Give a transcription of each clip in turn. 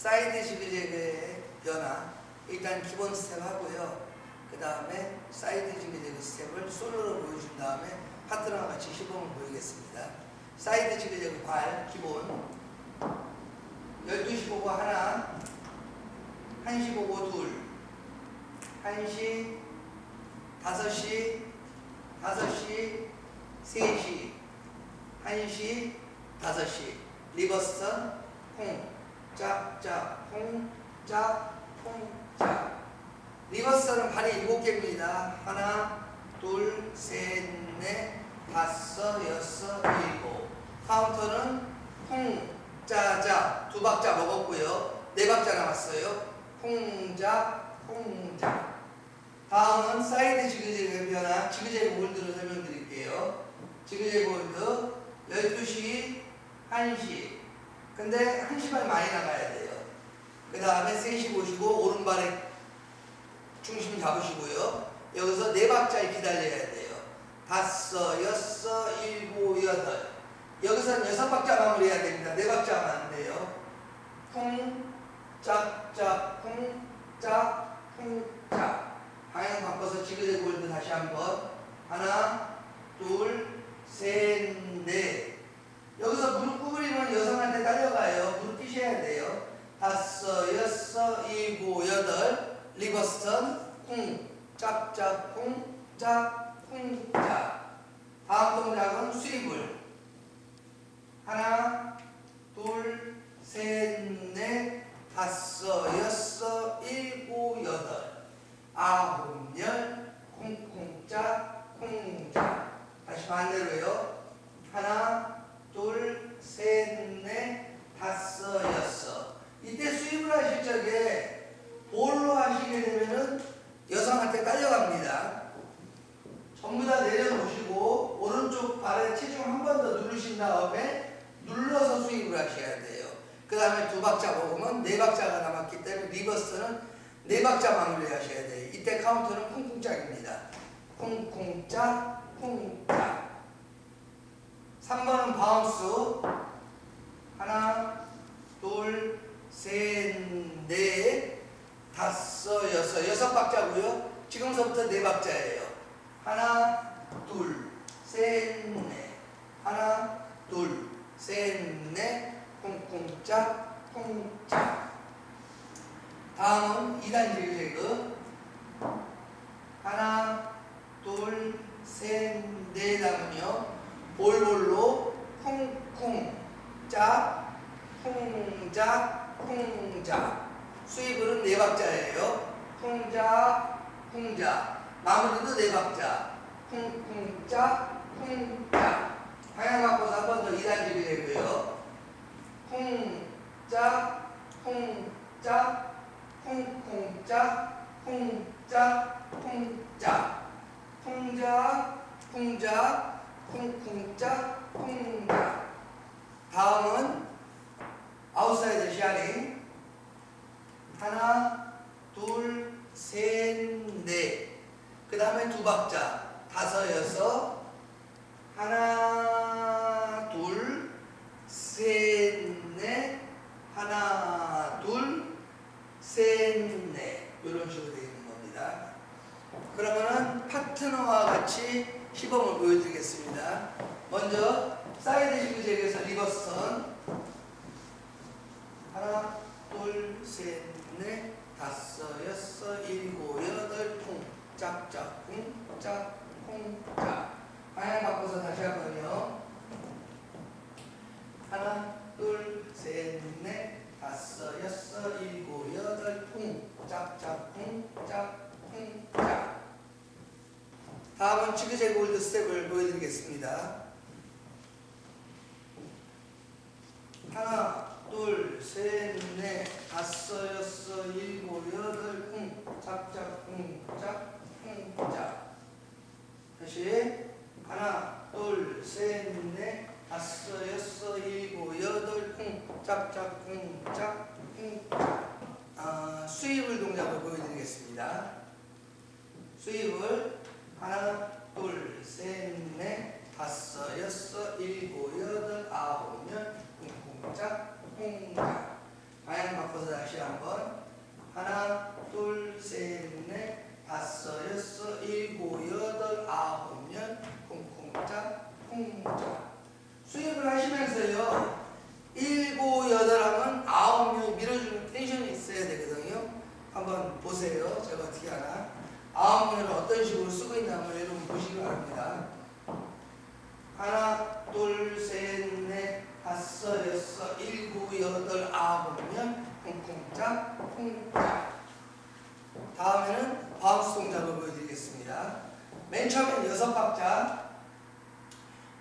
사이드 지그재그의 변화 일단 기본 스텝 하고요. 그 다음에 사이드 지그재그 스텝을 솔로로 보여준 다음에 파트너와 같이 시범을 보이겠습니다. 사이드 지그재그 발 기본 12시 보고 하나 1시 보고 둘 1시 5시 5시 3시 1시 5시 리버스턴 콩 짝짝 콩짝 콩짝. 리버스턴은 발이 7개입니다. 하나 둘 셋 넷 다섯 여섯 일곱. 카운터는 콩 짜자. 두 박자 먹었고요. 네 박자 남았어요. 콩짝 콩짝 다음은 사이드 지그재그 변화. 지그재그 홀드를 설명드릴게요. 지그재그 홀드 12시 1시 근데 1시간 많이 나가야 돼요. 그 다음에 3시 보시고 오른발에 중심 잡으시고요. 여기서 네 박자 기다려야 돼요. 다섯 여섯 일곱 여덟. 여기서는 여섯 박자 마무리해야 됩니다. 네 박자 안 돼요. 쿵 짝 짝 쿵 짝 쿵 짝. 방향 바꿔서 지그재그 홀드 다시 한번. 하나 둘 셋넷 여기서 무릎 구부리면 여성한테 딸려가요 무릎 뛰셔야 돼요 다섯 여섯 일곱 리버스턴 쿵 짝짝 쿵 짝 쿵 짝. 다음 동작은 스위블 하나 둘 셋 넷 다섯 여섯 일곱 여덟. 아홉 열 콩콩짝 콩짝. 다시 반대로요. 하나 둘 셋 넷 다섯 여섯. 이때 수입을 하실 적에 볼로 하시게 되면은 여성한테 딸려갑니다 전부 다 내려놓으시고 오른쪽 발에 체중 한 번 더 누르신 다음에 눌러서 스윙을 하셔야 돼요. 그 다음에 두 박자 먹으면 네 박자가 남았기 때문에 리버스는 네 박자 마무리 하셔야 돼요. 이때 카운트는 쿵쿵짝입니다. 쿵쿵짝, 쿵짝. 3번은 바운스. 하나, 둘, 셋, 넷, 다섯, 여섯. 여섯 박자고요. 지금서부터 네 박자예요. 하나, 둘, 셋, 넷. 하나, 둘, 셋, 넷. 쿵쿵짝, 쿵짝. 다음은 2단 지그재그. 하나, 둘, 셋, 넷 하면요. 볼볼로 쿵쿵, 짝, 쿵짝, 쿵짝. 수입은 네 박자예요. 쿵짝, 쿵짝. 마무리도 네 박자. 쿵쿵짝, 쿵짝. 방향 바꿔서 한 번 더 2단 지그재그요. 쿵 짝, 쿵짝, 쿵쿵짝, 쿵짝, 쿵짝. 쿵짝, 쿵짝, 쿵쿵짝, 쿵짝. 다음은 아웃사이드 샤링. 하나, 둘, 셋, 넷. 그 다음에 두 박자. 다섯, 여섯. 하나, 둘, 셋, 넷. 하나, 둘, 셋, 넷. 이런 식으로 되어 그러면은 파트너와 같이 시범을 보여드리겠습니다. 먼저 사이드 지그재그에서 리버스턴 하나, 둘, 셋, 넷, 다섯, 여섯, 일곱, 여덟, 쿵, 짝짝, 쿵, 짝, 쿵, 짝. 방향 바꿔서 다시 한번요. 하나, 둘, 셋, 넷, 다섯, 여섯, 일곱, 여덟, 쿵, 짝짝, 쿵, 짝, 쿵, 짝. 다음은 지그재그 홀드 스텝을 보여드리겠습니다. 하나, 둘, 셋, 넷, 다섯, 여섯, 일곱, 여덟, 쿵, 짝짝, 쿵, 짝, 쿵, 짝. 다시 하나, 둘, 셋, 넷, 다섯, 여섯, 일곱, 여덟, 쿵, 짝짝, 쿵, 짝, 쿵, 짝. 아, 수입을 동작을 보여드리겠습니다. 수입을 하나, 둘, 셋, 넷, 다섯, 여섯, 일곱, 여덟, 아홉, 열, 쿵쿵짝, 쿵짝. 방향 바꿔서 다시 한번. 하나 둘 셋 넷 다섯 여섯 일곱 여덟 아홉 열 콩콩짜 콩짜 수입을 하시면서요. 일곱 여덟 하면 아홉 명 밀어주는 텐션이 있어야 되거든요. 한번 보세요. 제가 어떻게 하나 아홉 명을 어떤 식으로 쓰고 있냐면 여러분 보시기 바랍니다 하나, 둘, 셋, 넷, 다섯, 여섯, 일곱, 여덟, 아홉 명 콩콩짝, 콩짝. 다음에는 바운스 동작을 보여드리겠습니다. 맨 처음엔 여섯 박자.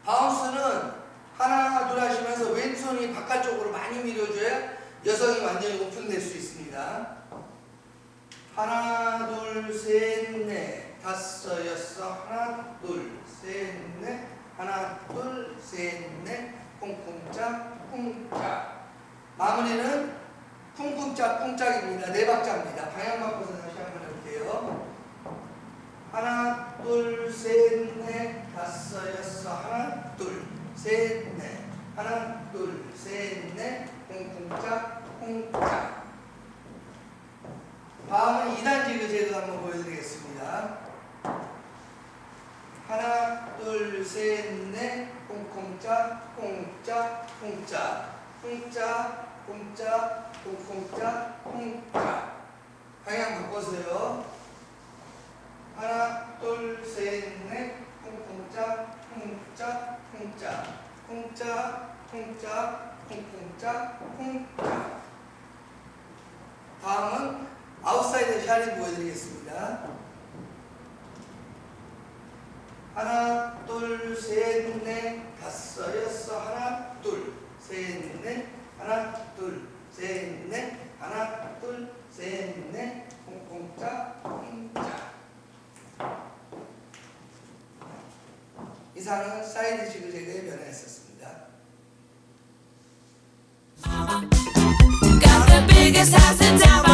바운스는 하나, 둘 하시면서 왼손이 바깥쪽으로 많이 밀어줘야 여성이 완전히 오픈될 수 있습니다. 하나, 둘, 셋, 넷, 다섯, 여섯, 하나, 둘, 셋, 넷, 하나, 둘, 셋, 넷, 쿵쿵짝, 쿵짝. 마무리는 쿵쿵짝, 쿵짝입니다. 네 박자입니다. 방향 바꿔서 다시 한번 해볼게요. 하나, 둘, 셋, 넷, 다섯, 여섯, 하나, 둘, 셋, 넷, 하나, 둘, 셋, 넷, 쿵쿵짝, 쿵짝. 다음은 2단지 그제도 보여드리겠습니다. 하나, 둘, 셋, 넷, 콩콩짝, 콩짝, 콩짝, 콩짝, 콩짝, 콩콩짝, 콩짝. 방향 바꿔서요. 하나, 둘, 셋, 넷, 콩콩짝, 콩짝, 콩짝, 콩짝, 콩짝, 콩콩짝, 콩짝. 다음은 아웃사이드 샤리 보여드리겠습니다. 하나, 둘, 셋, 넷, 다섯, 여섯, 하나, 둘, 셋, 넷, 하나, 둘, 셋, 넷, 하나, 둘, 셋, 넷, 콩콩짝, 콩짝. 이상은 사이드 지그재그의 변화였었습니다. Got the biggest house in town.